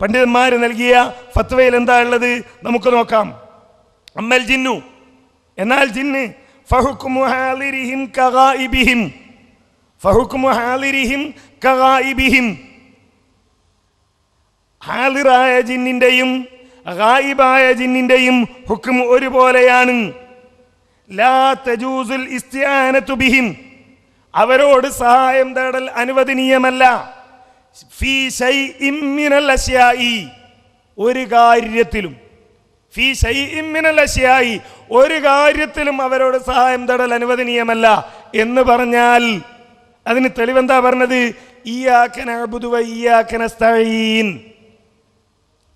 പണ്ഡിതന്മാർ നൽകിയ ഫത്വയിൽ എന്താ ഉള്ളത്? നമുക്ക് നോക്കാം. അമ്മൽ ജിന്നു. എന്നാൽ ജിന്ന് ഫഹുക്കുമു ഹാലിരിഹിം കഗായിബിഹിം. ഫഹുക്കുമു ഹാലിരിഹിം കഗായിബിഹിം. ഹാലിറായ ജിന്നിന്റെയും ഗായിബായ ജിന്നിന്റെയും ഹുക്കും ഒരുപോലെയാണ്. ലാ തജൂസുൽ ഇസ്തിആനത്തു ബിഹിം. അവരോട് സഹായം തേടൽ അനുവദനീയമല്ല. ഒരു കാര്യത്തിലും ഫീ സൈ മിനൽ അശ്യായി ഒരു കാര്യത്തിലും അവരോട് സഹായം തടൽ അനുവദനീയമല്ല എന്ന് പറഞ്ഞാൽ അതിന് തെളിവെന്താ പറഞ്ഞത്? ഈ ആക്കന അബുദുവ ഈ ആക്കന സ്ഥഴീൻ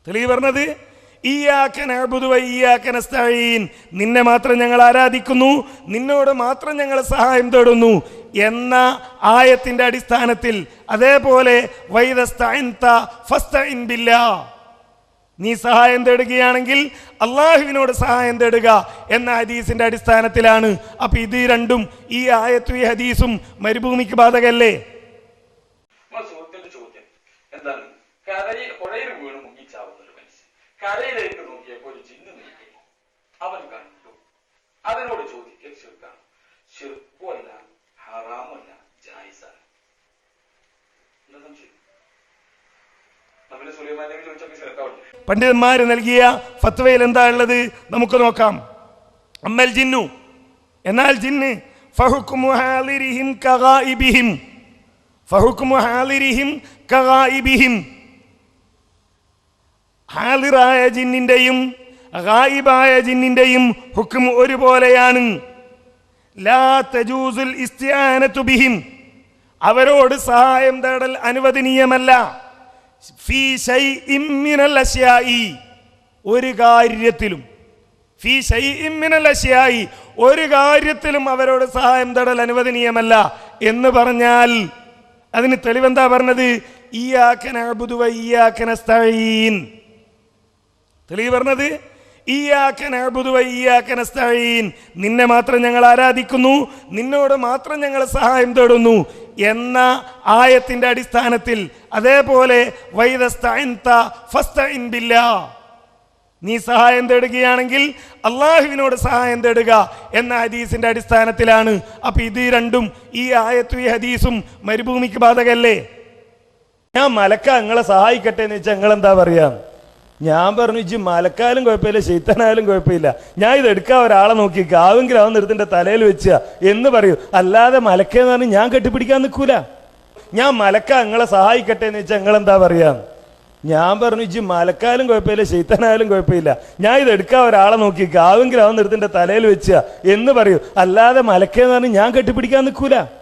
തെളിവ് പറഞ്ഞത്? ഈയാക്കൻ അഅ്ബുദു വ ആക്കന നസ്തഈൻ. നിന്നെ മാത്രം ഞങ്ങൾ ആരാധിക്കുന്നു നിന്നോട് മാത്രം ഞങ്ങൾ സഹായം തേടുന്നു. എന്ന ആയത്തിന്റെ അടിസ്ഥാനത്തിൽ അതേപോലെ നീ സഹായം തേടുകയാണെങ്കിൽ അള്ളാഹുവിനോട് സഹായം തേടുക എന്ന ഹദീസിന്റെ അടിസ്ഥാനത്തിലാണ്. അപ്പൊ ഇത് രണ്ടും ഈ ആയത്തും ഈ ഹദീസും മരുഭൂമിക്ക് ബാധകല്ലേ? എന്താണ്? ഒരു മനുഷ്യൻ. നോക്കിയപ്പോൾ ഒരു അവൻ കണ്ടു. അവനോട് ചോദിക്കൽ ശിർക്കാണ്? ശിർക്കുമല്ല ഹറാമല്ല ജായിസാണ്. എന്താ സംശയം? പണ്ഡിതന്മാർ നൽകിയ ഫത്വയിൽ എന്താ ഉള്ളത് നമുക്ക് നോക്കാം. അമ്മൽ ജിന്നു. എന്നാൽ ജിന്ന് ഹാലിറായ ജിന്നിന്റെയും ഹുക്കും ഒരുപോലെയാണ്. ബിഹിം. അവരോട് സഹായം തേടൽ അനുവദനീയമല്ല. ഫീ ഒരു കാര്യത്തിലും ഫീ ശൈഇൻ മിനൽ അശ്യായി ഒരു കാര്യത്തിലും അവരോട് സഹായം തേടൽ അനുവദനീയമല്ല എന്ന് പറഞ്ഞാൽ അതിന് തെളിവെന്താ പറഞ്ഞത്? ഈ വ ഇയ്യാക നസ്തഈൻ. തെളിവ് പറഞ്ഞത് നിന്നെ മാത്രം ഞങ്ങൾ ആരാധിക്കുന്നു. നിന്നോട് മാത്രം ഞങ്ങൾ സഹായം തേടുന്നു എന്ന ആയത്തിന്റെ അടിസ്ഥാനത്തിൽ അതേപോലെ നീ സഹായം തേടുകയാണെങ്കിൽ അള്ളാഹുവിനോട് സഹായം തേടുക എന്ന ഹദീസിന്റെ അടിസ്ഥാനത്തിലാണ്. അപ്പൊ ഇത് രണ്ടും ഈ ആയത്തും ഈ ഹദീസും മരുഭൂമിക്ക് ബാധകല്ലേ? ഞാൻ മലക്ക നിങ്ങളെ സഹായിക്കട്ടെ എന്ന് വെച്ചാൽ നിങ്ങൾ എന്താ പറയാ? ഞാൻ പറഞ്ഞു ഇജ്ജ് മലക്കാലും കുഴപ്പമില്ല ശൈത്താനായാലും കുഴപ്പമില്ല. ഞാൻ ഇത് എടുക്കാൻ ഒരാളെ നോക്കി ആവെങ്കിലും അവൻ നിർത്തിന്റെ തലയിൽ വെച്ച. എന്ന് പറയൂ. അല്ലാതെ മലക്കെന്ന് പറഞ്ഞ് ഞാൻ കെട്ടിപ്പിടിക്കാൻ നിൽക്കൂല. ഞാൻ മലക്ക നിങ്ങളെ സഹായിക്കട്ടെ എന്ന് വെച്ചാൽ നിങ്ങളെന്താ പറയാ? ഞാൻ പറഞ്ഞു ഇജ്ജ് മലക്കാലും കുഴപ്പമില്ല ശൈത്താനായാലും കുഴപ്പമില്ല. ഞാൻ ഇത് എടുക്കാൻ ഒരാളെ നോക്കി ആവെങ്കിലും അവൻ നിർത്തിന്റെ തലയിൽ വെച്ച. എന്ന് പറയൂ. അല്ലാതെ മലക്കെന്ന് പറഞ്ഞ് ഞാൻ കെട്ടിപ്പിടിക്കാൻ നിൽക്കൂല.